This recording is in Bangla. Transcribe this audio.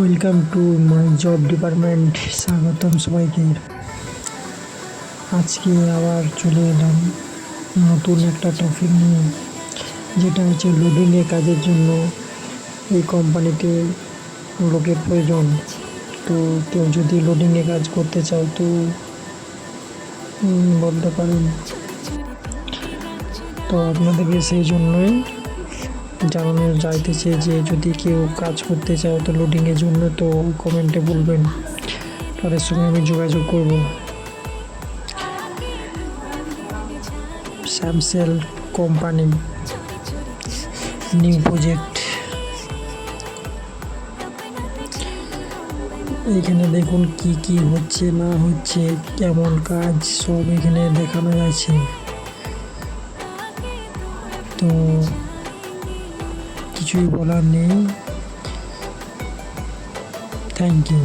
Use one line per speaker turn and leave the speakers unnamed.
Welcome to my job department স্বাগতম সবাইকে। আজকে আবার চলে এলাম নতুন একটা টপিক নিয়ে, যেটা হচ্ছে লোডিংয়ের কাজের জন্য এই কোম্পানিতে লোকের প্রয়োজন। তো কেউ যদি লোডিংয়ে কাজ করতে চাও তো বলতে পারেন। তো আপনাদেরকে সেই জন্যই জানানো যাইতেছে যে যদি কেউ কাজ করতে চাও তো লোডিংয়ের জন্য তো কমেন্টে বলবেন। তাদের সঙ্গে আমি যোগাযোগ করব। স্যামসেল কোম্পানি নিউ প্রজেক্ট এখানে দেখুন কি কি হচ্ছে, না হচ্ছে, কেমন কাজ, সব এখানে দেখানো যাচ্ছে তো কিছুই বলার নেই। Thank you